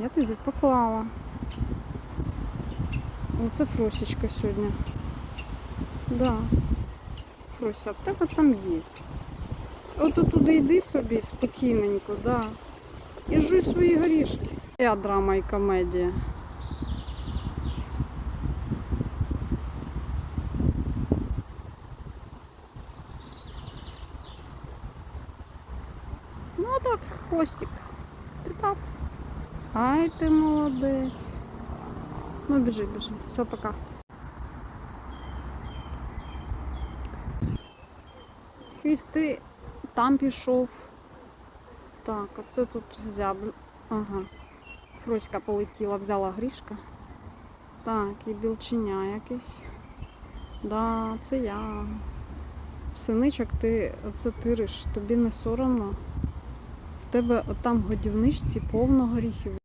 Я тобі поклала. Оце Фросічка сьогодні. Да. Фрося, в тебе там є. От туди йди собі спокійненько, да. І жуй свої горішки. Я драма і комедія. Ну так, хвостик. Ти так. Ай ти молодець. Ну біжи, біжи. Все, пока. Хвіст, ти там пішов. Так, а це тут зябр. Ага. Фроська полетіла, взяла грішка. Так, і білченя якесь. Да, це я. Синичок, ти оце тириш, тобі не соромно. В тебе отам в годівничці повно горіхів.